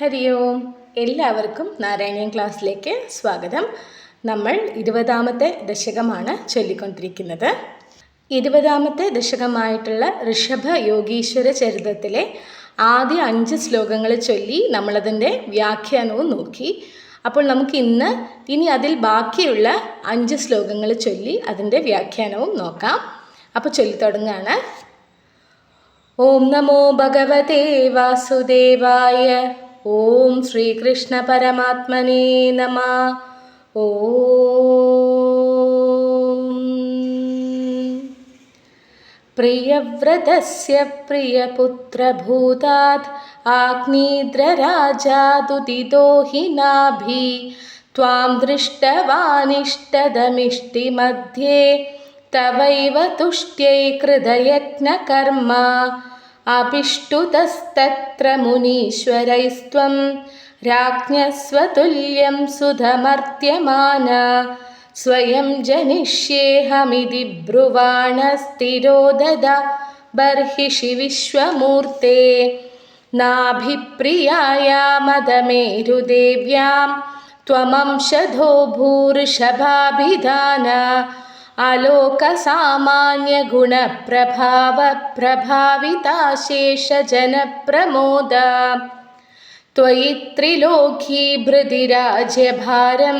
ഹരി ഓം. എല്ലാവർക്കും നാരായണീയം ക്ലാസ്സിലേക്ക് സ്വാഗതം. നമ്മൾ ഇരുപതാമത്തെ ദശകമാണ് ചൊല്ലിക്കൊണ്ടിരിക്കുന്നത്. ഇരുപതാമത്തെ ദശകമായിട്ടുള്ള ഋഷഭ യോഗീശ്വര ചരിതത്തിലെ ആദ്യ അഞ്ച് ശ്ലോകങ്ങൾ ചൊല്ലി നമ്മളതിന്റെ വ്യാഖ്യാനവും നോക്കി. അപ്പോൾ നമുക്ക് ഇന്ന് ഇനി അതിൽ ബാക്കിയുള്ള അഞ്ച് ശ്ലോകങ്ങൾ ചൊല്ലി അതിന്റെ വ്യാഖ്യാനവും നോക്കാം. അപ്പോൾ ചൊല്ലിത്തുടങ്ങുകയാണ് ഓം നമോ ഭഗവതേ വാസുദേവായ ॐ श्रीकृष्णपरमात्मने नमः। प्रियव्रतस्य प्रियपुत्रभूतात् आग्नेद्रराजादुदिदोहिनाभि त्वां दृष्टवानिष्टदमिष्टिमध्ये तवैव तुष्ट्यै कृतयत्नकर्मा अपिष्टुतस्तत्र मुनीश्वरैस्त्वं राज्ञः स्वतुल्यं सुधमर्त्यमान स्वयं जनिष्येऽहमिति ब्रुवाणस्थिरो ददा बर्हिषि विश्वमूर्ते नाभिप्रियायामदमेरुदेव्यां त्वमंशधो भूर्षभाभिधान अलोकसामान्यगुणप्रभावप्रभाविताशेषजनप्रमोद त्वयि त्रिलोकीभृतिराज्यभारं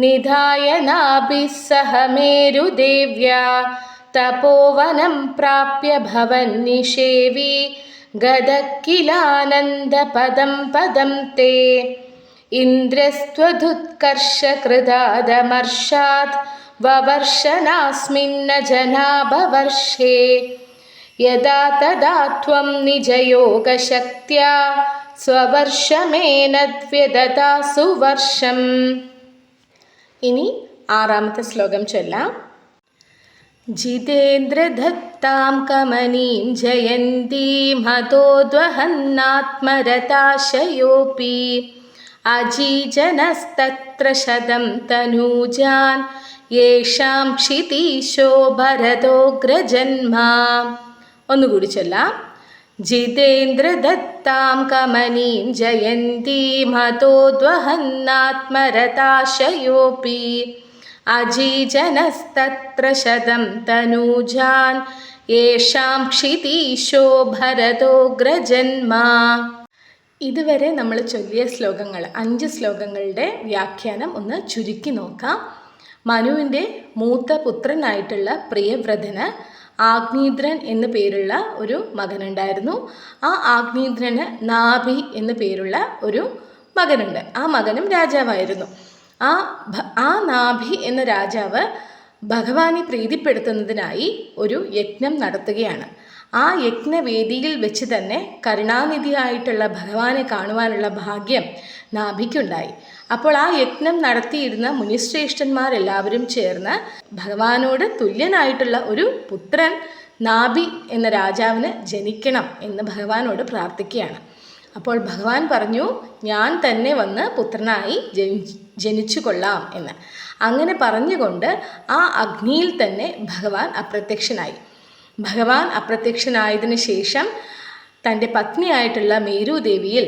निधाय नाभिः सह मेरुदेव्या तपोवनं प्राप्य भवन्निषेवि गदकिलानन्दपदं पदं ते इन्द्रस्त्वदुत्कर्षकृदादमर्षात् വവർഷനാസ്മിന്ന ജനാഭവർഷേ യഥാ തഥാ ത്വം നിജയോഗശക്തിയാ സ്വവർഷമേനദ്വ്യദതാ സുവർഷം. ഇനി ആറാമത്തെ ശ്ലോകം ചൊല്ലാം. जितेन्द्रधत्तां कमनीं जयन्तीं हतोद्वहन्नात्मरताशयोऽपि अजीजनस्तत्र शतं तनूजान् യേഷാം ക്ഷിതീശോ ഭരതോഗ്രജന്മാ. ഒന്നുകൂടി ചൊല്ലാം. ജിതേന്ദ്രദത്താം കമനീം ജയന്തീം മതോദ്വഹന്നാത്മരതാശയോപി. അജീജനസ്തത്ര ശതം തനൂജാൻ. യേഷാം ക്ഷിതീശോ ഭരതോഗ്രജന്മാ. ഇതുവരെ നമ്മൾ ചൊല്ലിയ ശ്ലോകങ്ങൾ അഞ്ച് ശ്ലോകങ്ങളുടെ വ്യാഖ്യാനം ഒന്ന് ചുരുക്കി നോക്കാം. മനുവിന്റെ മൂത്ത പുത്രനായിട്ടുള്ള പ്രിയവ്രതന് ആഗ്നീദ്രൻ എന്നു പേരുള്ള ഒരു മകനുണ്ടായിരുന്നു. ആ ആഗ്നീദ്രന് നാഭി എന്നു പേരുള്ള ഒരു മകനുണ്ട്. ആ മകനും രാജാവായിരുന്നു. ആ ആ നാഭി എന്ന രാജാവ് ഭഗവാനെ പ്രീതിപ്പെടുത്തുന്നതിനായി ഒരു യജ്ഞം നടത്തുകയാണ്. ആ യജ്ഞവേദിയിൽ വെച്ച് തന്നെ കരുണാനിധിയായിട്ടുള്ള ഭഗവാനെ കാണുവാനുള്ള ഭാഗ്യം നാഭിക്കുണ്ടായി. അപ്പോൾ ആ യജ്ഞം നടത്തിയിരുന്ന മുനിശ്രേഷ്ഠന്മാരെല്ലാവരും ചേർന്ന് ഭഗവാനോട് തുല്യനായിട്ടുള്ള ഒരു പുത്രൻ നാഭി എന്ന രാജാവിന് ജനിക്കണം എന്ന് ഭഗവാനോട് പ്രാർത്ഥിക്കുകയാണ്. അപ്പോൾ ഭഗവാൻ പറഞ്ഞു ഞാൻ തന്നെ വന്ന് പുത്രനായി ജനി ജനിച്ചു കൊള്ളാം എന്ന്. അങ്ങനെ പറഞ്ഞുകൊണ്ട് ആ അഗ്നിയിൽ തന്നെ ഭഗവാൻ അപ്രത്യക്ഷനായി. ഭഗവാൻ അപ്രത്യക്ഷനായതിനു ശേഷം തന്റെ പത്നിയായിട്ടുള്ള മേരുദേവിയിൽ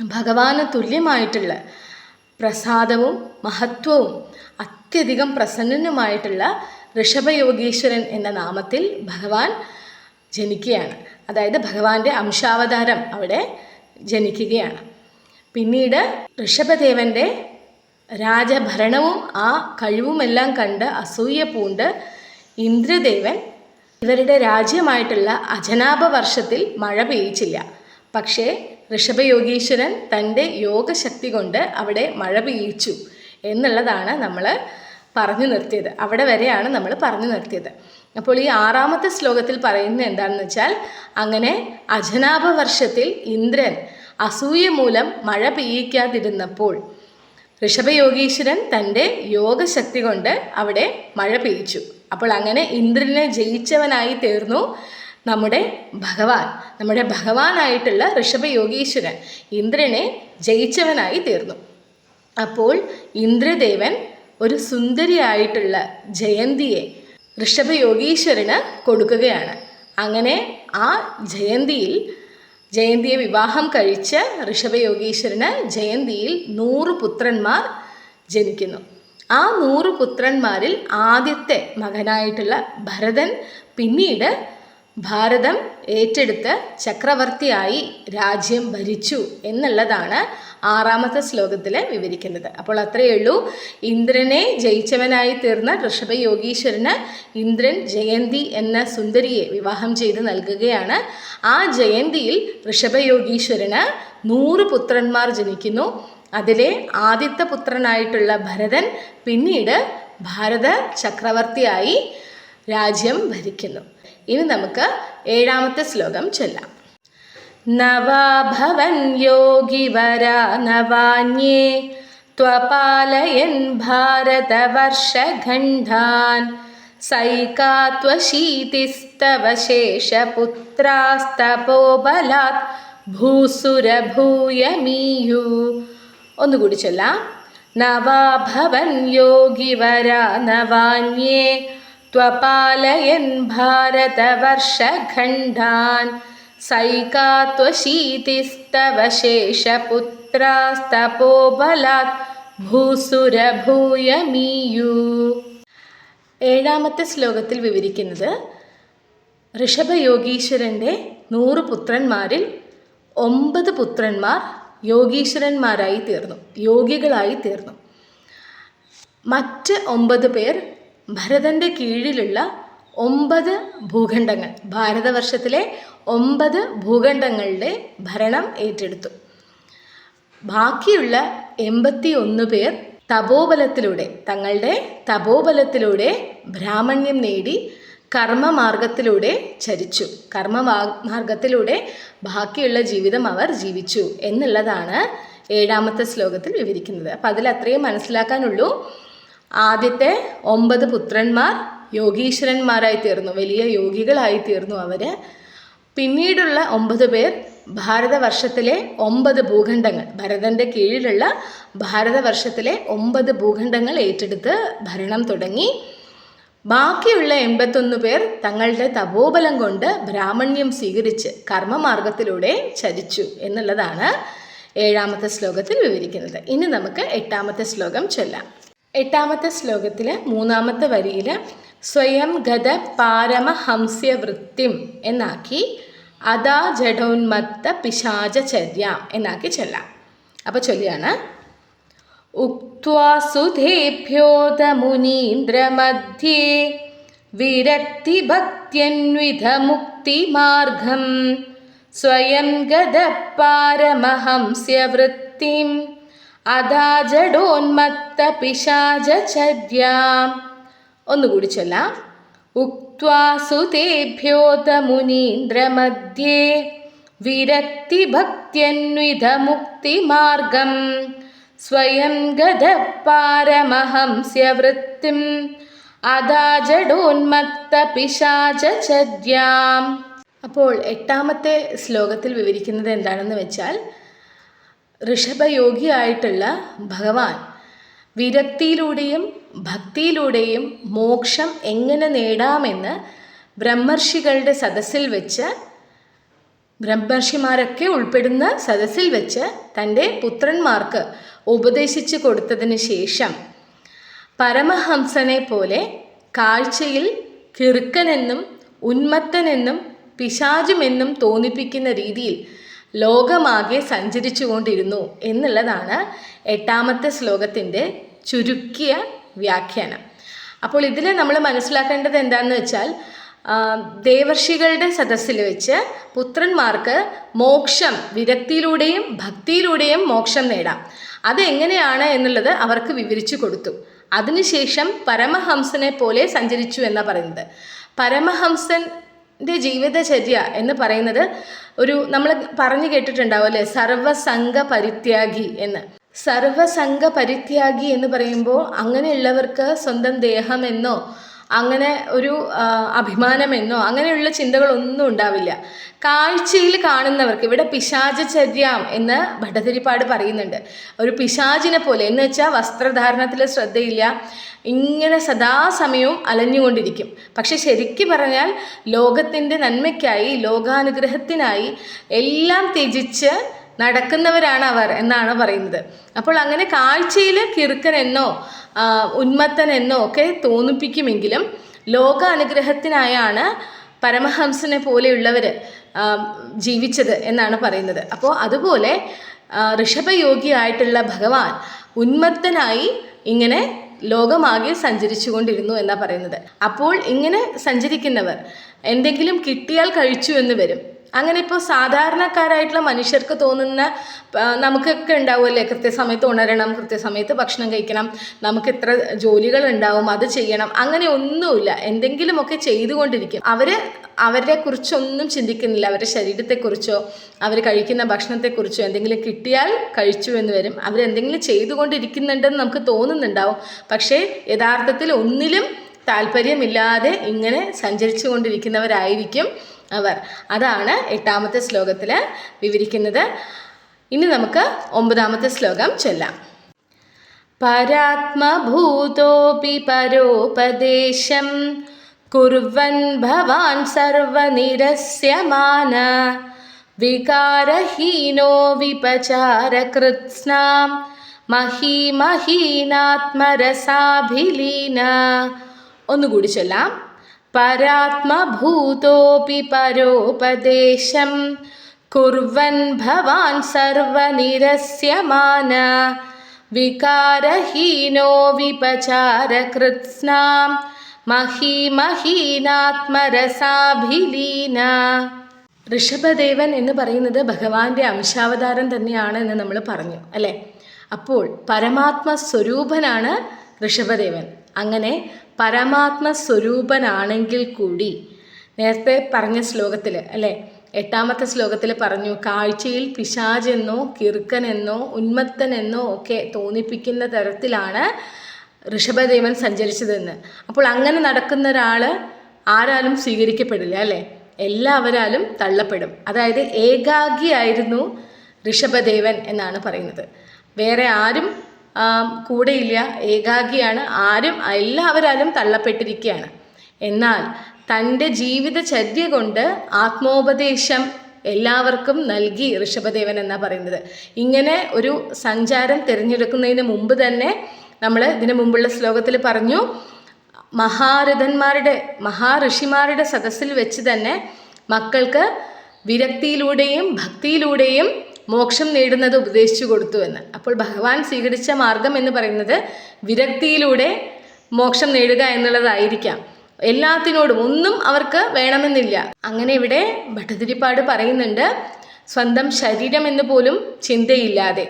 ഭഗവാന് തുല്യമായിട്ടുള്ള പ്രസാദവും മഹത്വവും അത്യധികം പ്രസന്നനുമായിട്ടുള്ള ഋഷഭയോഗീശ്വരൻ എന്ന നാമത്തിൽ ഭഗവാൻ ജനിക്കുകയാണ്. അതായത് ഭഗവാന്റെ അംശാവതാരം അവിടെ ജനിക്കുകയാണ്. പിന്നീട് ഋഷഭദേവന്റെ രാജഭരണവും ആ കഴിവുമെല്ലാം കണ്ട് അസൂയ പൂണ്ട് ഇന്ദ്രദേവൻ ഇവരുടെ രാജ്യമായിട്ടുള്ള അജനാഭ വർഷത്തിൽ മഴ പെയ്യിച്ചില്ല. പക്ഷേ ഋഷഭയോഗീശ്വരൻ തന്റെ യോഗശക്തി കൊണ്ട് അവിടെ മഴ പെയ്യിച്ചു എന്നുള്ളതാണ് നമ്മൾ പറഞ്ഞു നിർത്തിയത്. അവിടെ വരെയാണ് നമ്മൾ പറഞ്ഞു നിർത്തിയത്. അപ്പോൾ ഈ ആറാമത്തെ ശ്ലോകത്തിൽ പറയുന്നത് എന്താണെന്ന് വെച്ചാൽ അങ്ങനെ അജനാഭ വർഷത്തിൽ ഇന്ദ്രൻ അസൂയ മൂലം മഴ പെയ്യിക്കാതിരുന്നപ്പോൾ ഋഷഭയോഗീശ്വരൻ തന്റെ യോഗശക്തി കൊണ്ട് അവിടെ മഴ പെയ്യിച്ചു. അപ്പോൾ അങ്ങനെ ഇന്ദ്രനെ ജയിച്ചവനായി തീർന്നു നമ്മുടെ ഭഗവാൻ നമ്മുടെ ഭഗവാനായിട്ടുള്ള ഋഷഭയോഗീശ്വരൻ ഇന്ദ്രനെ ജയിച്ചവനായി തീർന്നു. അപ്പോൾ ഇന്ദ്രദേവൻ ഒരു സുന്ദരിയായിട്ടുള്ള ജയന്തിയെ ഋഷഭയോഗീശ്വരന് കൊടുക്കുകയാണ്. അങ്ങനെ ആ ജയന്തിയിൽ ജയന്തിയെ വിവാഹം കഴിച്ച് ഋഷഭയോഗീശ്വരന് ജയന്തിയിൽ നൂറ് പുത്രന്മാർ ജനിക്കുന്നു. ആ നൂറ് പുത്രന്മാരിൽ ആദ്യത്തെ മകനായിട്ടുള്ള ഭരതൻ പിന്നീട് ഭാരതം ഏറ്റെടുത്ത് ചക്രവർത്തിയായി രാജ്യം ഭരിച്ചു എന്നുള്ളതാണ് ആറാമത്തെ ശ്ലോകത്തിൽ വിവരിക്കുന്നത്. അപ്പോൾ അത്രയേ ഉള്ളൂ. ഇന്ദ്രനെ ജയിച്ചവനായി തീർന്ന ഋഷഭ യോഗീശ്വരന് ഇന്ദ്രൻ ജയന്തി എന്ന സുന്ദരിയെ വിവാഹം ചെയ്ത് നൽകുകയാണ്. ആ ജയന്തിയിൽ ഋഷഭയോഗീശ്വരന് നൂറ് പുത്രന്മാർ ജനിക്കുന്നു. അതിലെ ആദ്യത്തെ പുത്രനായിട്ടുള്ള ഭരതൻ പിന്നീട് ഭാരത ചക്രവർത്തിയായി രാജ്യം ഭരിക്കുന്നു. ഇനി നമുക്ക് ഏഴാമത്തെ ശ്ലോകം ചൊല്ലാം. നവാഭവൻ യോഗി വര നവാന്യേ ത്വപാലയൻ ഭാരതവർഷഖണ്ഡാൻ സൈകാത്വശീതിസ്തവ ശേഷപുത്രാസ്തപോബലാത് ഭൂസുരഭൂയമീയു. ഒന്നുകൂടി ചൊല്ലാം നവാഭവൻ യോഗിവരാ നവാന്യേ त्वपालयन् भारतवर्षखण्डान् सैकात्वशीतिस्तव शेषपुत्रास्तपोबलात् ഭൂസുരഭൂയമീയു ഏഴാമത്തെ ശ്ലോകത്തിൽ വിവരിക്കുന്നത് ഋഷഭയോഗീശ്വരൻ്റെ നൂറ് പുത്രന്മാരിൽ ഒമ്പത് പുത്രന്മാർ യോഗീശ്വരന്മാരായി തീർന്നു യോഗികളായി തീർന്നു. മറ്റ് ഒമ്പത് പേർ ഭരതന്റെ കീഴിലുള്ള ഒമ്പത് ഭൂഖണ്ഡങ്ങൾ ഭാരതവർഷത്തിലെ ഒമ്പത് ഭൂഖണ്ഡങ്ങളുടെ ഭരണം ഏറ്റെടുത്തു. ബാക്കിയുള്ള എൺപത്തി ഒന്ന് പേർ തപോബലത്തിലൂടെ തങ്ങളുടെ തപോബലത്തിലൂടെ ബ്രാഹ്മണ്യം നേടി കർമ്മമാർഗത്തിലൂടെ ചരിച്ചു. കർമ്മ മാർഗത്തിലൂടെ ബാക്കിയുള്ള ജീവിതം അവർ ജീവിച്ചു എന്നുള്ളതാണ് ഏഴാമത്തെ ശ്ലോകത്തിൽ വിവരിക്കുന്നത്. അപ്പം അതിൽ അത്രയും മനസ്സിലാക്കാനുള്ളൂ. ആദ്യത്തെ ഒമ്പത് പുത്രന്മാർ യോഗീശ്വരന്മാരായി തീർന്നു. വലിയ യോഗികളായി തീർന്നു അവർ പിന്നീടുള്ള ഒമ്പത് പേർ ഭാരതവർഷത്തിലെ ഒമ്പത് ഭൂഖണ്ഡങ്ങൾ. ഭരതന്റെ കീഴിലുള്ള ഭാരതവർഷത്തിലെ ഒമ്പത് ഭൂഖണ്ഡങ്ങൾ ഏറ്റെടുത്ത് ഭരണം തുടങ്ങി. ബാക്കിയുള്ള എൺപത്തൊന്ന് പേർ തങ്ങളുടെ തപോബലം കൊണ്ട് ബ്രാഹ്മണ്യം സ്വീകരിച്ച് കർമ്മമാർഗത്തിലൂടെ ചരിച്ചു എന്നുള്ളതാണ് ഏഴാമത്തെ ശ്ലോകത്തിൽ വിവരിക്കുന്നത്. ഇനി നമുക്ക് എട്ടാമത്തെ ശ്ലോകം ചൊല്ലാം. എട്ടാമത്തെ ശ്ലോകത്തിലെ മൂന്നാമത്തെ വരിയിൽ സ്വയം ഗത പാരമഹംസ്യ വൃത്തിം എന്നാക്കി അതാ ജഡോന്മത്ത പിശാചചര്യ എന്നാക്കി ചൊല്ലാം. അപ്പോൾ ചൊല്ലിയാണ് ഉക്വാ സുധേഭ്യോത മുനീന്ദ്രമധ്യേ വിരക്തിഭക്തിയന്വിധമുക്തിമാർഗം സ്വയം ഗത വൃത്തിം അതാ ജഡോന്മത്ത പിശാചര്യാം ഒന്നുകൂടി ചൊല്ലാം. ഉക്വാ സുതേഭ്യോത മുനീന്ദ്രമധ്യേ വിരക്തിഭക്തിയന്വിധമുക്തിമാർഗം സ്വയം ഗത പാരമഹംസ്യ വൃത്തിം അതാ ജഡോന്മത്ത പിശാചര്യാം അപ്പോൾ എട്ടാമത്തെ ശ്ലോകത്തിൽ വിവരിക്കുന്നത് എന്താണെന്ന് വെച്ചാൽ ഋഷഭയോഗിയായിട്ടുള്ള ഭഗവാൻ വിരക്തിയിലൂടെയും ഭക്തിയിലൂടെയും മോക്ഷം എങ്ങനെ നേടാമെന്ന് ബ്രഹ്മർഷികളുടെ സദസ്സിൽ വെച്ച് ബ്രഹ്മർഷിമാരൊക്കെ ഉൾപ്പെടുന്ന സദസ്സിൽ വെച്ച് തന്റെ പുത്രന്മാർക്ക് ഉപദേശിച്ചു കൊടുത്തതിന് ശേഷം പരമഹംസനെ പോലെ കാഴ്ചയിൽ കിറുക്കനെന്നും ഉന്മത്തനെന്നും പിശാചുമെന്നും തോന്നിപ്പിക്കുന്ന രീതിയിൽ ലോകമാകെ സഞ്ചരിച്ചു കൊണ്ടിരുന്നു എന്നുള്ളതാണ് എട്ടാമത്തെ ശ്ലോകത്തിന്റെ ചുരുക്കിയ വ്യാഖ്യാനം. അപ്പോൾ ഇതിൽ നമ്മൾ മനസ്സിലാക്കേണ്ടത് എന്താണെന്ന് വെച്ചാൽ ദേവർഷികളുടെ സദസ്സിൽ വെച്ച് പുത്രന്മാർക്ക് മോക്ഷം വിരക്തിയിലൂടെയും ഭക്തിയിലൂടെയും മോക്ഷം നേടാം. അതെങ്ങനെയാണ് എന്നുള്ളത് അവർക്ക് വിവരിച്ചു കൊടുത്തു. അതിനുശേഷം പരമഹംസനെ പോലെ സഞ്ചരിച്ചു എന്നാണ് പറയുന്നത്. പരമഹംസന്റെ ജീവിതചര്യ എന്ന് പറയുന്നത് ഒരു നമ്മൾ പറഞ്ഞു കേട്ടിട്ടുണ്ടാവും അല്ലേ? സർവസംഘ പരിത്യാഗി എന്ന്. സർവസംഘ പരിത്യാഗി എന്ന് പറയുമ്പോൾ അങ്ങനെയുള്ളവർക്ക് സ്വന്തം ദേഹമെന്നോ അങ്ങനെ ഒരു അഭിമാനമെന്നോ അങ്ങനെയുള്ള ചിന്തകളൊന്നും ഉണ്ടാവില്ല. കാഴ്ചയിൽ കാണുന്നവർക്ക് ഇവിടെ പിശാചചര്യം എന്ന് ഭട്ടതിരിപ്പാട് പറയുന്നുണ്ട്. ഒരു പിശാചിനെ പോലെ എന്ന് വെച്ചാൽ വസ്ത്രധാരണത്തിൽ ശ്രദ്ധയില്ല. ഇങ്ങനെ സദാസമയവും അലഞ്ഞുകൊണ്ടിരിക്കും. പക്ഷെ ശരിക്കും പറഞ്ഞാൽ ലോകത്തിന്റെ നന്മയ്ക്കായി ലോകാനുഗ്രഹത്തിനായി എല്ലാം ത്യജിച്ച് നടക്കുന്നവരാണ് അവർ എന്നാണ് പറയുന്നത്. അപ്പോൾ അങ്ങനെ കാഴ്ചയിൽ ഉന്മത്തൻ എന്നോ ഒക്കെ തോന്നിപ്പിക്കുമെങ്കിലും ലോക അനുഗ്രഹത്തിനായാണ് പരമഹംസനെ പോലെയുള്ളവർ ജീവിച്ചത് എന്നാണ് പറയുന്നത്. അപ്പോൾ അതുപോലെ ഋഷഭയോഗിയായിട്ടുള്ള ഭഗവാൻ ഉന്മത്തനായി ഇങ്ങനെ ലോകമാകെ സഞ്ചരിച്ചു കൊണ്ടിരുന്നു എന്നാണ് പറയുന്നത്. അപ്പോൾ ഇങ്ങനെ സഞ്ചരിക്കുന്നവർ എന്തെങ്കിലും കിട്ടിയാൽ കഴിച്ചു എന്ന് വരും. അങ്ങനെ ഇപ്പോൾ സാധാരണക്കാരായിട്ടുള്ള മനുഷ്യർക്ക് തോന്നുന്ന നമുക്കൊക്കെ ഉണ്ടാവുമല്ലേ? കൃത്യസമയത്ത് ഉണരണം കൃത്യസമയത്ത് ഭക്ഷണം കഴിക്കണം നമുക്ക് ഇത്ര ജോലികൾ ഉണ്ടാവും അത് ചെയ്യണം അങ്ങനെ ഒന്നുമില്ല. എന്തെങ്കിലുമൊക്കെ ചെയ്തുകൊണ്ടിരിക്കും. അവർ അവരെ കുറിച്ചൊന്നും ചിന്തിക്കുന്നില്ല. അവരുടെ ശരീരത്തെക്കുറിച്ചോ അവർ കഴിക്കുന്ന ഭക്ഷണത്തെക്കുറിച്ചോ എന്തെങ്കിലും കിട്ടിയാൽ കഴിച്ചു എന്ന് വരും. അവരെന്തെങ്കിലും ചെയ്തുകൊണ്ടിരിക്കുന്നുണ്ടെന്ന് നമുക്ക് തോന്നുന്നുണ്ടാവും. പക്ഷേ യഥാർത്ഥത്തിൽ ഒന്നിലും താല്പര്യമില്ലാതെ ഇങ്ങനെ സഞ്ചരിച്ചു കൊണ്ടിരിക്കുന്നവരായിരിക്കും അവർ. അതാണ് എട്ടാമത്തെ ശ്ലോകത്തിൽ വിവരിക്കുന്നത്. ഇനി നമുക്ക് ഒമ്പതാമത്തെ ശ്ലോകം ചൊല്ലാം. പരാത്മഭൂതോപി പരോപദേശം കുർവൻ ഭവാൻ സർവനിരസ്യമാന വികാരഹീനോ വിപചാരകൃത്സ്നാം മഹീമഹീനാത്മരസാഭിലീന. ഒന്നുകൂടി ചൊല്ലാം. പരാത്മഭൂതോപി പരോപദേശം. കുർവൻ ഭവാൻ സർവനിരസ്യമാന. വികാരഹീനോ വിപചാരകൃത്സ്നാം. മഹീമഹീനാത്മരസാഭിലീന. ഋഷഭദേവൻ എന്ന് പറയുന്നത് ഭഗവാന്റെ അംശാവതാരം തന്നെയാണ് എന്ന് നമ്മൾ പറഞ്ഞു അല്ലേ? അപ്പോൾ പരമാത്മ സ്വരൂപനാണ് ഋഷഭദേവൻ. അങ്ങനെ പരമാത്മ സ്വരൂപനാണെങ്കിൽ കൂടി നേരത്തെ പറഞ്ഞ ശ്ലോകത്തിൽ അല്ലേ? എട്ടാമത്തെ ശ്ലോകത്തിൽ പറഞ്ഞു കാഴ്ചയിൽ പിശാചെന്നോ കിറുക്കനെന്നോ ഉന്മത്തനെന്നോ ഒക്കെ തോന്നിപ്പിക്കുന്ന തരത്തിലാണ് ഋഷഭദേവൻ സഞ്ചരിച്ചതെന്ന്. അപ്പോൾ അങ്ങനെ നടക്കുന്ന ഒരാൾ ആരാലും സ്വീകരിക്കപ്പെടില്ല അല്ലേ? എല്ലാവരാലും തള്ളപ്പെടും. അതായത് ഏകാഗിയായിരുന്നു ഋഷഭദേവൻ എന്നാണ് പറയുന്നത്. വേറെ ആരും കൂടെയില്ല ഏകാഗിയാണ്. ആരും എല്ലാവരാലും തള്ളപ്പെട്ടിരിക്കുകയാണ് എന്നാൽ തന്റെ ജീവിതചര്യ കൊണ്ട് ആത്മോപദേശം എല്ലാവർക്കും നൽകി ഋഷഭദേവൻ എന്നാണ് പറയുന്നത്. ഇങ്ങനെ ഒരു സഞ്ചാരം തിരഞ്ഞെടുക്കുന്നതിന് മുമ്പ് തന്നെ നമ്മൾ ഇതിനു മുമ്പുള്ള ശ്ലോകത്തിൽ പറഞ്ഞു മഹാരഥന്മാരുടെ മഹാഋഷിമാരുടെ സദസ്സിൽ വെച്ച് തന്നെ മക്കൾക്ക് വിരക്തിയിലൂടെയും ഭക്തിയിലൂടെയും മോക്ഷം നേടുന്നത് ഉപദേശിച്ചു കൊടുത്തു എന്ന്. അപ്പോൾ ഭഗവാൻ സ്വീകരിച്ച മാർഗം എന്ന് പറയുന്നത് വിരക്തിയിലൂടെ മോക്ഷം നേടുക എന്നുള്ളതായിരിക്കാം. എല്ലാത്തിനോടും ഒന്നും അവർക്ക് വേണമെന്നില്ല. അങ്ങനെ ഇവിടെ ഭട്ടതിരിപ്പാട് പറയുന്നുണ്ട് സ്വന്തം ശരീരം എന്ന് പോലും ചിന്തയില്ലാതെ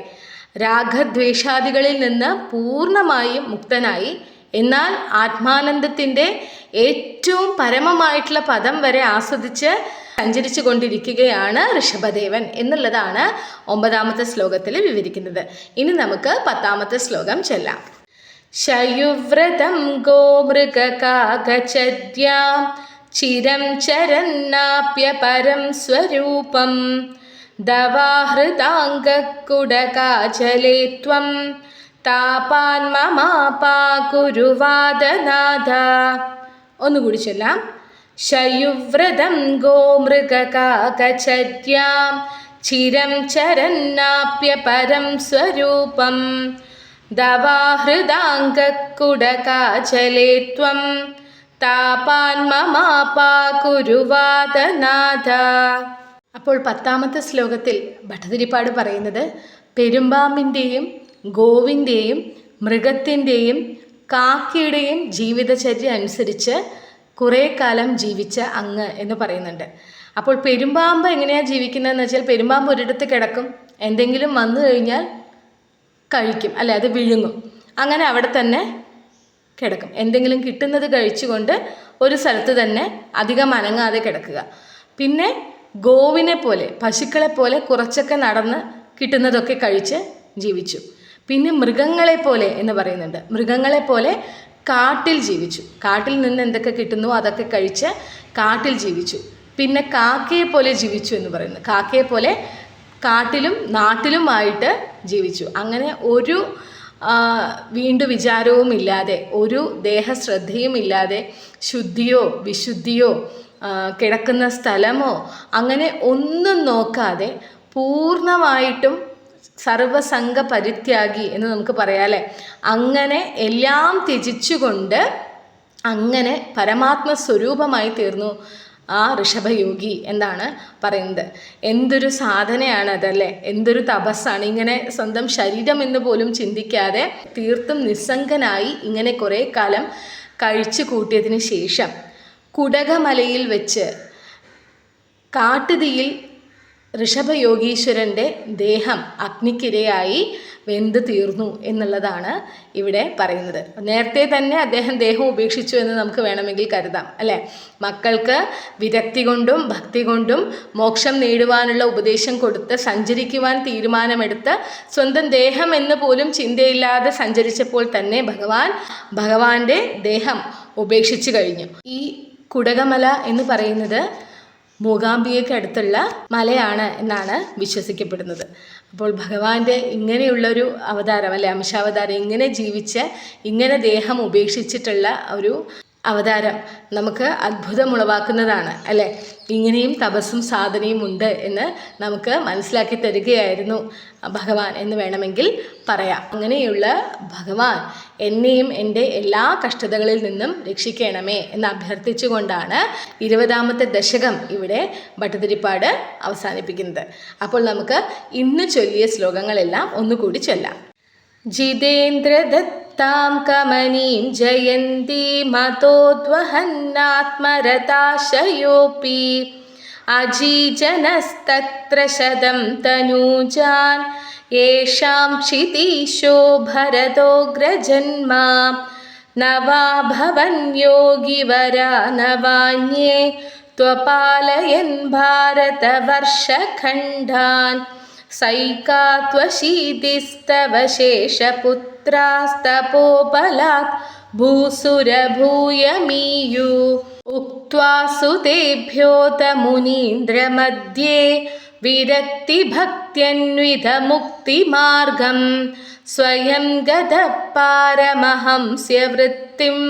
രാഗദ്വേഷാദികളിൽ നിന്ന് പൂർണമായും മുക്തനായി എന്നാൽ ആത്മാനന്ദത്തിന്റെ ഏറ്റവും പരമമായിട്ടുള്ള പദം വരെ ആസ്വദിച്ച് സഞ്ചരിച്ചു കൊണ്ടിരിക്കുകയാണ് ഋഷഭദേവൻ എന്നുള്ളതാണ് ഒമ്പതാമത്തെ ശ്ലോകത്തിൽ വിവരിക്കുന്നത്. ഇനി നമുക്ക് പത്താമത്തെ ശ്ലോകം ചെല്ലാം. ശയുവ്രതം ഗോമൃഗകാകചര്യാം ചിരം ചരന്നാപ്യ പരം സ്വരൂപം ദവാഹൃതാംഗക്കുടകാചലേ ത്വം താപാൻ മമാപാകുരുവാദനാഥ ഒന്നുകൂടി ചൊല്ലാം. ശയുവ്രതം ഗോമൃഗകാകചര്യാം ചിരം ചരന്നാപ്യ പരം സ്വരൂപം. ദവാഹൃദാംഗക്കുടകാചലേ ത്വം. താപാൻ മമാപാകുരുവാദനാഥ അപ്പോൾ പത്താമത്തെ ശ്ലോകത്തിൽ ഭട്ടതിരിപ്പാട് പറയുന്നത് പെരുമ്പാമ്പിന്റെയും ഗോവിന്റെയും മൃഗത്തിന്റെയും കാക്കയുടെയും ജീവിതചര്യ അനുസരിച്ച് കുറേ കാലം ജീവിച്ച അങ്ങ് എന്ന് പറയുന്നുണ്ട്. അപ്പോൾ പെരുമ്പാമ്പ് എങ്ങനെയാണ് ജീവിക്കുന്നതെന്ന് വെച്ചാൽ പെരുമ്പാമ്പ് ഒരിടത്ത് കിടക്കും എന്തെങ്കിലും വന്നു കഴിഞ്ഞാൽ കഴിക്കും അല്ലെ അത് വിഴുങ്ങും. അങ്ങനെ അവിടെ തന്നെ കിടക്കും. എന്തെങ്കിലും കിട്ടുന്നത് കഴിച്ചുകൊണ്ട് ഒരു സ്ഥലത്ത് തന്നെ അധികം അനങ്ങാതെ കിടക്കുക. പിന്നെ ഗോവിനെ പോലെ പശുക്കളെ പോലെ കുറച്ചൊക്കെ നടന്ന് കിട്ടുന്നതൊക്കെ കഴിച്ച് ജീവിച്ചു. പിന്നെ മൃഗങ്ങളെ പോലെ എന്ന് പറയുന്നുണ്ട്. മൃഗങ്ങളെ പോലെ കാട്ടിൽ ജീവിച്ചു. കാട്ടിൽ നിന്ന് എന്തൊക്കെ കിട്ടുന്നു അതൊക്കെ കഴിച്ച് കാട്ടിൽ ജീവിച്ചു. പിന്നെ കാക്കയെ പോലെ ജീവിച്ചു എന്ന് പറയുന്നു. കാക്കയെ പോലെ കാട്ടിലും നാട്ടിലുമായിട്ട് ജീവിച്ചു. അങ്ങനെ ഒരു വീണ്ടും വിചാരവും ഇല്ലാതെ ഒരു ദേഹശ്രദ്ധയും ഇല്ലാതെ ശുദ്ധിയോ വിശുദ്ധിയോ കിടക്കുന്ന സ്ഥലമോ അങ്ങനെ ഒന്നും നോക്കാതെ പൂർണമായിട്ടും സർവസംഘ പരിത്യാഗി എന്ന് നമുക്ക് പറയാല്ലേ അങ്ങനെ എല്ലാം ത്യജിച്ചുകൊണ്ട് അങ്ങനെ പരമാത്മ സ്വരൂപമായി തീർന്നു ആ ഋഷഭയോഗി എന്നാണ് പറയുന്നത്. എന്തൊരു സാധനയാണ് അതല്ലേ എന്തൊരു തപസ്സാണ്. ഇങ്ങനെ സ്വന്തം ശരീരം എന്ന് പോലും ചിന്തിക്കാതെ തീർത്തും നിസ്സംഗനായി ഇങ്ങനെ കുറേ കാലം കഴിച്ചു കൂട്ടിയതിന് ശേഷം കുടകമലയിൽ വെച്ച് കാട്ടുതീയിൽ ഋഷഭയോഗീശ്വരന്റെ ദേഹം അഗ്നിക്കിരയായി വെന്ത് തീർന്നു എന്നുള്ളതാണ് ഇവിടെ പറയുന്നത്. നേരത്തെ തന്നെ അദ്ദേഹം ദേഹം ഉപേക്ഷിച്ചു എന്ന് നമുക്ക് വേണമെങ്കിൽ കരുതാം അല്ലേ? മക്കൾക്ക് വിരക്തി കൊണ്ടും ഭക്തി കൊണ്ടും മോക്ഷം നേടുവാനുള്ള ഉപദേശം കൊടുത്ത് സഞ്ചരിക്കുവാൻ തീരുമാനമെടുത്ത് സ്വന്തം ദേഹം എന്ന് പോലും ചിന്തയില്ലാതെ സഞ്ചരിച്ചപ്പോൾ തന്നെ ഭഗവാൻ ഭഗവാന്റെ ദേഹം ഉപേക്ഷിച്ചു കഴിഞ്ഞു. ഈ കുടകമല എന്ന് പറയുന്നത് മൂകാംബികയ്ക്ക് അടുത്തുള്ള മലയാണ് എന്നാണ് വിശ്വസിക്കപ്പെടുന്നത്. അപ്പോൾ ഭഗവാന്റെ ഇങ്ങനെയുള്ളൊരു അവതാരം അല്ലെ അംശാവതാരം ഇങ്ങനെ ജീവിച്ച് ഇങ്ങനെ ദേഹം ഉപേക്ഷിച്ചിട്ടുള്ള ഒരു അവതാരം നമുക്ക് അത്ഭുതമുളവാക്കുന്നതാണ് അല്ലേ? ഇങ്ങനെയും തപസ്സും സാധനയും ഉണ്ട് എന്ന് നമുക്ക് മനസ്സിലാക്കി തരികയായിരുന്നു ഭഗവാൻ എന്ന് വേണമെങ്കിൽ പറയാം. അങ്ങനെയുള്ള ഭഗവാൻ എന്നെയും എന്റെ എല്ലാ കഷ്ടതകളിൽ നിന്നും രക്ഷിക്കണമേ എന്ന് അഭ്യർത്ഥിച്ചുകൊണ്ടാണ് ഇരുപതാമത്തെ ദശകം ഇവിടെ ഭട്ടതിരിപ്പാട് അവസാനിപ്പിക്കുന്നത്. അപ്പോൾ നമുക്ക് ഇന്ന് ചൊല്ലിയ ശ്ലോകങ്ങളെല്ലാം ഒന്നുകൂടി ചൊല്ലാം. जितेन्द्रदत्तां कमनीं जयन्तीमतोद्वहन्नात्मरताशयोऽपि अजीजनस्तत्र शतं तनूजान् येषां क्षितीशो भरतोऽग्रजन्मा न वा भवन् योगिवरा न वान्ये त्वपालयन् भारतवर्षखण्डान्। सैका त्वशीतिस्तव शेषपुत्रास्तपोबलात् भूसुरभूयमीयु। उक्त्वा सुतेभ्योऽत मुनीन्द्रमध्ये विरक्तिभक्त्यन्वितमुक्तिमार्गं स्वयं गतः पारमहंस्य वृत्तिम्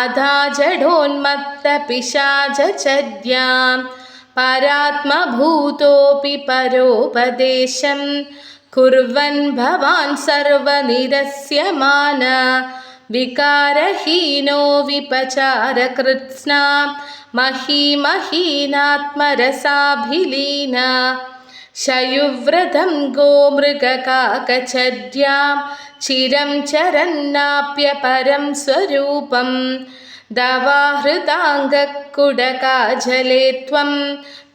अधा जडोन्मत्तपिशाचर्याम् परात्मभूतोऽपि परोपदेशं कुर्वन् भवान् सर्वनिरस्यमान। विकारहीनो विपचारकृत्स्ना महीमहीनात्मरसाभिलीना। शयुव्रतं गोमृगकाकचर्यां चिरं चरन्नाप्यपरं स्वरूपम् ദവാഹൃതാംഗക്കുടകാജലേ ത്വം.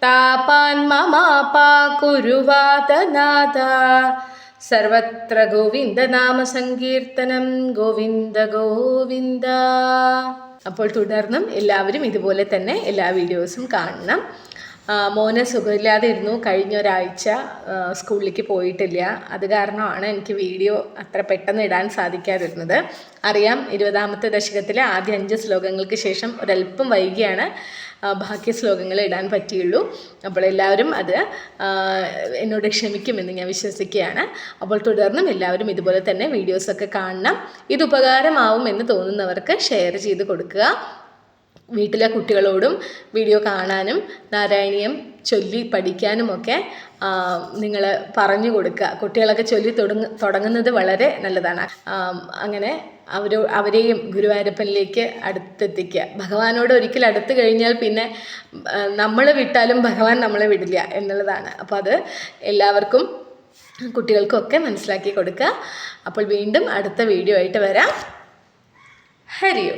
താപാൻ മമാപാ കുരുവാതനാഥ സർവത്ര ഗോവിന്ദനാമ സങ്കീർത്തനം ഗോവിന്ദ ഗോവിന്ദ. അപ്പോൾ തുടർന്നും എല്ലാവരും ഇതുപോലെ തന്നെ എല്ലാ വീഡിയോസും കാണണം. മോന് സുഖമില്ലാതെ ഇരുന്നു കഴിഞ്ഞ ഒരാഴ്ച സ്കൂളിലേക്ക് പോയിട്ടില്ല. അത് കാരണമാണ് എനിക്ക് വീഡിയോ അത്ര പെട്ടെന്ന് ഇടാൻ സാധിക്കാതിരുന്നത്. അറിയാം ഇരുപതാമത്തെ ദശകത്തിലെ ആദ്യ അഞ്ച് ശ്ലോകങ്ങൾക്ക് ശേഷം ഒരല്പം വൈകിയാണ് ബാക്കി ശ്ലോകങ്ങൾ ഇടാൻ പറ്റിയുള്ളൂ. അപ്പോൾ എല്ലാവരും അത് എന്നോട് ക്ഷമിക്കുമെന്ന് ഞാൻ വിശ്വസിക്കുകയാണ്. അപ്പോൾ തുടർന്നും എല്ലാവരും ഇതുപോലെ തന്നെ വീഡിയോസൊക്കെ കാണണം. ഇത് ഉപകാരമാവും എന്ന് തോന്നുന്നവർക്ക് ഷെയർ ചെയ്ത് കൊടുക്കുക. വീട്ടിലെ കുട്ടികളോടും വീഡിയോ കാണാനും നാരായണീയം ചൊല്ലി പഠിക്കാനുമൊക്കെ നിങ്ങൾ പറഞ്ഞു കൊടുക്കുക. കുട്ടികളൊക്കെ ചൊല്ലി തുടങ്ങ തുടങ്ങുന്നത് വളരെ നല്ലതാണ്. അങ്ങനെ അവർ അവരെയും ഗുരുവായൂരപ്പനിലേക്ക് അടുത്തെത്തിക്കുക. ഭഗവാനോട് ഒരിക്കൽ അടുത്ത് കഴിഞ്ഞാൽ പിന്നെ നമ്മൾ വിട്ടാലും ഭഗവാൻ നമ്മളെ വിടില്ല എന്നുള്ളതാണ്. അപ്പോൾ അത് എല്ലാവർക്കും കുട്ടികൾക്കൊക്കെ മനസ്സിലാക്കി കൊടുക്കുക. അപ്പോൾ വീണ്ടും അടുത്ത വീഡിയോ ആയിട്ട് വരാം. ഹരിയോ